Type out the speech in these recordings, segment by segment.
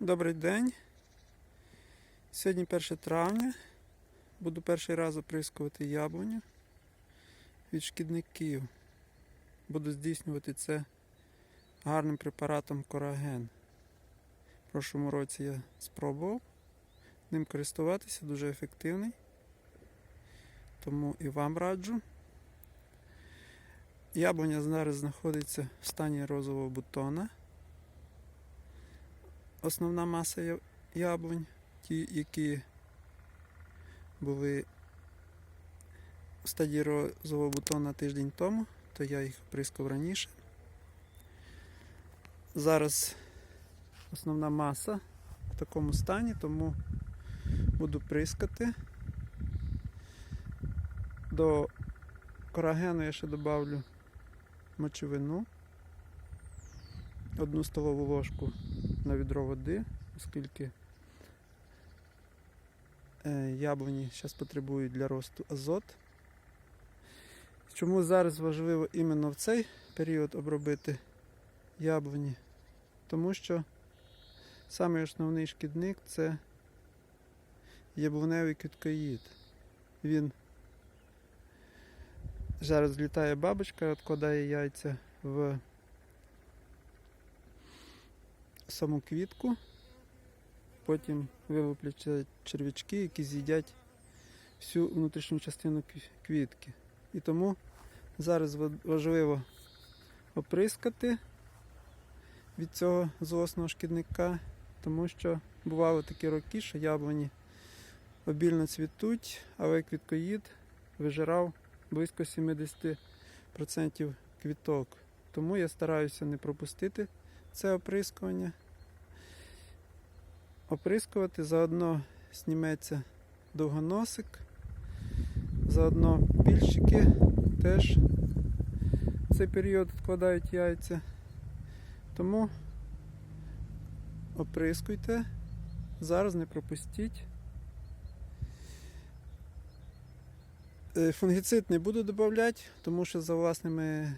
Добрий день. Сьогодні 1 травня. Буду перший раз оприскувати яблуню від шкідників. Буду здійснювати це гарним препаратом Кораген. В прошлому році я спробував ним користуватися, дуже ефективний. Тому і вам раджу. Яблуня зараз знаходиться в стані розового бутона. Основна маса яблунь, ті, які були в стадії розового бутона тиждень тому, то я їх оприскав раніше. Зараз основна маса в такому стані, тому буду прискати. До корагену я ще добавлю мочевину, одну столову ложку на відро води, оскільки е, яблуні зараз потребують для росту азот. Чому зараз важливо іменно в цей період обробити яблуні? Тому що самий основний шкідник це яблуневий квіткоїд. Він зараз злітає бабочка, відкладає яйця в саму квітку, потім вилупляться черв'ячки, які з'їдять всю внутрішню частину квітки. І тому зараз важливо оприскати від цього злосного шкідника, тому що бували такі роки, що яблуні обільно цвітуть, але квіткоїд вижирав близько 70% квіток. Тому я стараюся не пропустити це оприскування. Оприскувати заодно зніметься довгоносик, заодно пільщики теж в цей період відкладають яйця. Тому оприскуйте, зараз не пропустіть. Е, Фунгіцид не буду додавати, тому що за власними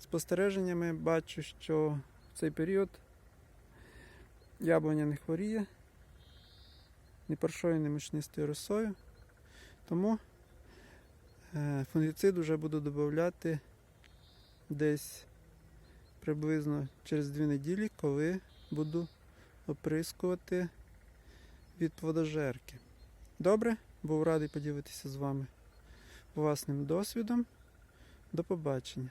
спостереженнями бачу, що в цей період яблуня не хворіє ні паршою, ні росою. Тому е, фунгіцид вже буду додавати десь приблизно через 2 неділі, коли буду оприскувати від плодожерки. Добре, був радий поділитися з вами власним досвідом. До побачення.